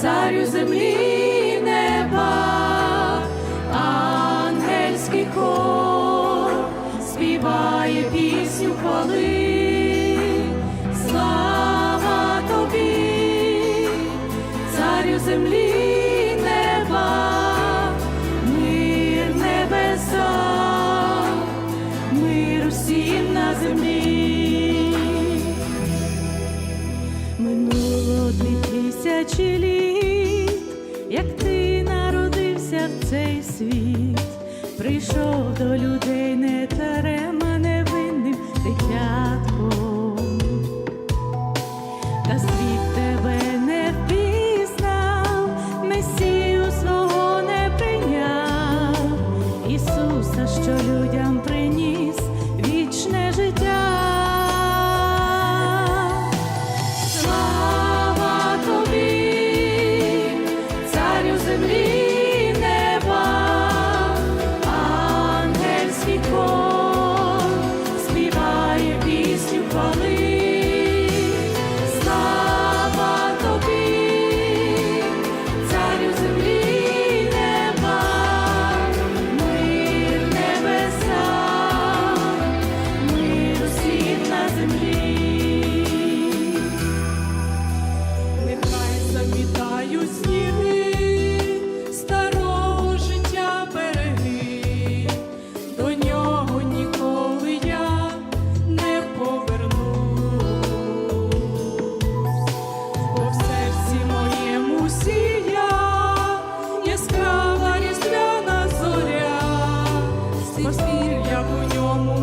царю землі неба, ангельський хор співає пісню хвали, слава тобі, царю землі неба, мир небеса, мир усім на землі. Минуло тисячі літ, як ти народився в цей світ, прийшов до людей не дарема невинним дитятком, та світ тебе не впізнав, Месію свого не прийняв, Ісуса, що людям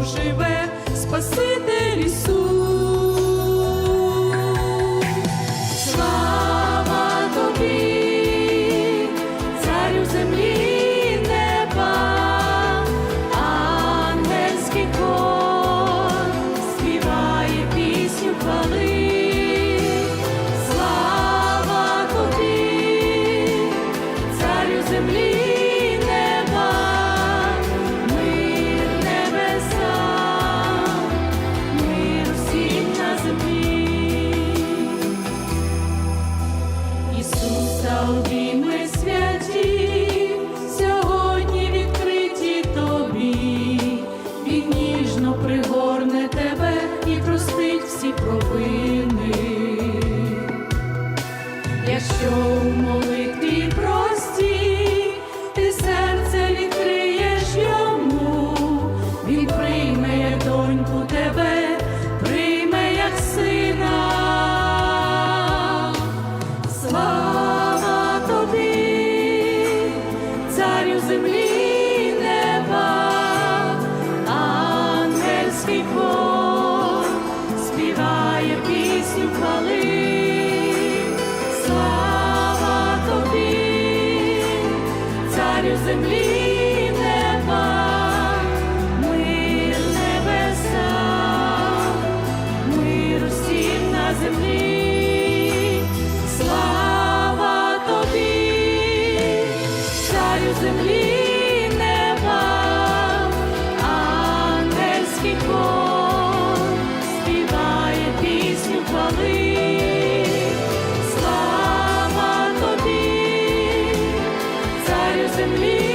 живе Спаситель Ісус. Всі провини. Якщо у молитві простій, ти серце відкриєш йому, він прийме як доньку тебе, прийме як сина. Слава тобі, царю землі землі неба, мир небеса, мир усім на землі, слава тобі, царю землі неба, ангельський хор співає пісню хвали. земли.